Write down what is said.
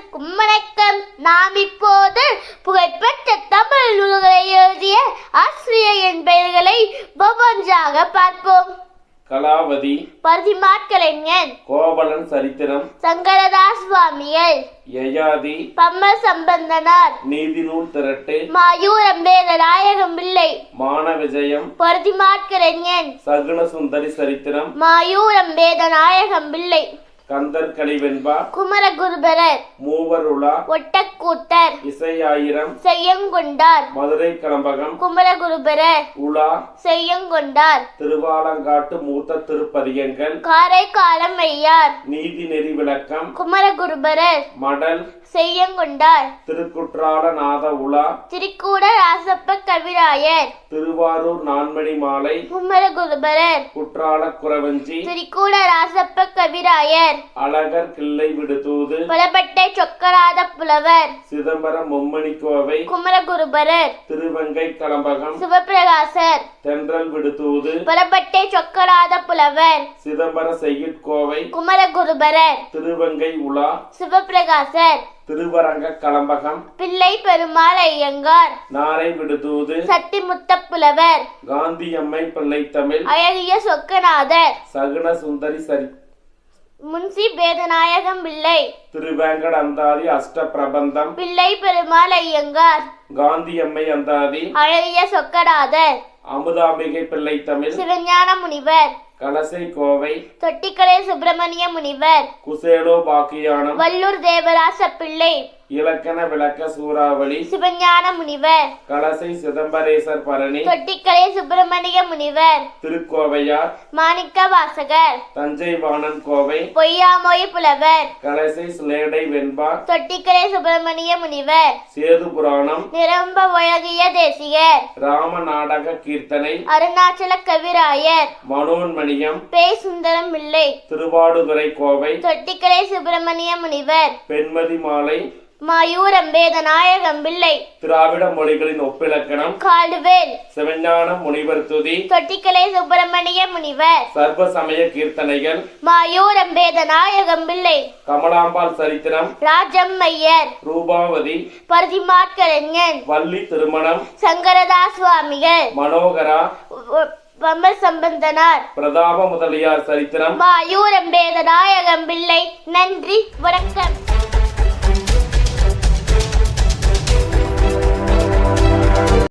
அனைவருக்கும் நாம் இப்போது புகழ்பெற்ற தமிழ் நூல்களை எழுதிய ஆசிரியர் பெயர்களை ஒவ்வொன்றாக பார்ப்போம். கலாவதி பரிமாட்கலைஞன் கோவலன் சரித்திரம் சங்கரதாஸ் சுவாமிகள் யயாதி பம்ம சம்பந்தனார் நீதி நூல் திரட்டு மாயூரம் வேத நாயகம் பிள்ளை மான விஜயம் பரிமாட்கலைஞன் சகுன சுந்தரி சரித்திரம் மாயூரம் வேத நாயகம் இல்லை கந்தர் கலிவெண்பா குமரகுருபரர் மூவர் உலா ஒட்டக்கூத்தர் இசையாயிரம். செய்யங்கொண்டார். மதுரை கலம்பகம். குமரகுருபரர் உலா செய்யங்கொண்டார். திருவாலங்காட்டு மூத்த திருப்பதிகங்கள் காரைக்காலம் ஐயார் நீதி நெறி விளக்கம். குமரகுருபரர் மடல். செய்யங்கொண்டார். திருக்குற்றால நாத உலா திரிக்கூட ராசப்ப கவிராயர். திருவாரூர் நான்மணி மாலை. குமரகுருபரர். குற்றால குறவஞ்சி. திரிக்கூட ராசப்ப கவிராயர். அழகர் கிள்ளை விடுதூது. புலப்பட்டை சொக்கராத புலவர். சிதம்பரம் மும்மணி கோவை. குமரகுருபரர். திருவங்கை கலம்பகம். சிவபிரகாசர். தென்றல் விடுதூது. புலப்பட்டை சொக்கராத புலவர். சிதம்பர செய்யுட் கோவை. குமரகுருபரர். திருவங்கை உலா. சிவபிரகாசர். திருவரங்க கலம்பகம். பிள்ளை பெருமாள் ஐயங்கார். நாரை விடுதூது. சத்திமுத்த புலவர். காந்தியம்மை பிள்ளை தமிழ் அழகிய சொக்கநாதர். சகுன சுந்தரி சரி முன்சி வேதநாயகம் பிள்ளை. திருவேங்கட அந்தாதி அஷ்ட பிரபந்தம் பிள்ளை பெருமாள் ஐயங்கார். காந்தியம்மை அந்தாதி. அழகிய சொக்கநாதர். அமுதாம்பிகை பிள்ளை தமிழ். சிவஞான முனிவர். கலசை கோவை. தொட்டிக்கலை சுப்பிரமணிய முனிவர். குசேலோ பாக்கியானம். வல்லூர் தேவராச பிள்ளை. இலக்கண விளக்க சூறாவளி சிவஞான முனிவர் கலசை சிதம்பரேசர் பரணி தொட்டிக்கலை சுப்பிரமணிய முனிவர் திருக்கோவையார் மாணிக்க வாசகர் தஞ்சை வாணன் கோவை பொய்யாமொழி புலவர் கலசை சிலேடை வெண்பா தொட்டிக்கலை சுப்பிரமணிய முனிவர் சேது புராணம் நிரம்ப ஒழகிய தேசிகர் ராம நாடக கீர்த்தனை அருணாச்சல கவிராயர் மனோன்மணியம் பே சுந்தரம் பிள்ளை திருவாடுதுறை கோவை தொட்டிக்கலை சுப்பிரமணிய முனிவர் பெண்மதி மாலை மாயூரம் வேதநாயகம் பிள்ளை திராவிட மொழிகளின் ஒப்பிலக்கணம். காடுவேல். சிவஞானம் முனிவர் துதி. தொட்டிக்கலை சுப்பிரமணிய முனிவர். சர்வ சமய கீர்த்தனைகள். மாயூரம் வேதநாயகம் பிள்ளை கமலாம்பாள் சரித்திரம். ராஜம் ஐயர் ரூபாவதி. பரிதிமாட்கலைஞன் வள்ளி திருமணம். சங்கரதாஸ் சுவாமிகள் மனோகரா பம்ம சம்பந்தனார் பிரதாப முதலியார் சரித்திரம். மாயூரம் வேதநாயகம் பிள்ளை நன்றி வணக்கம்.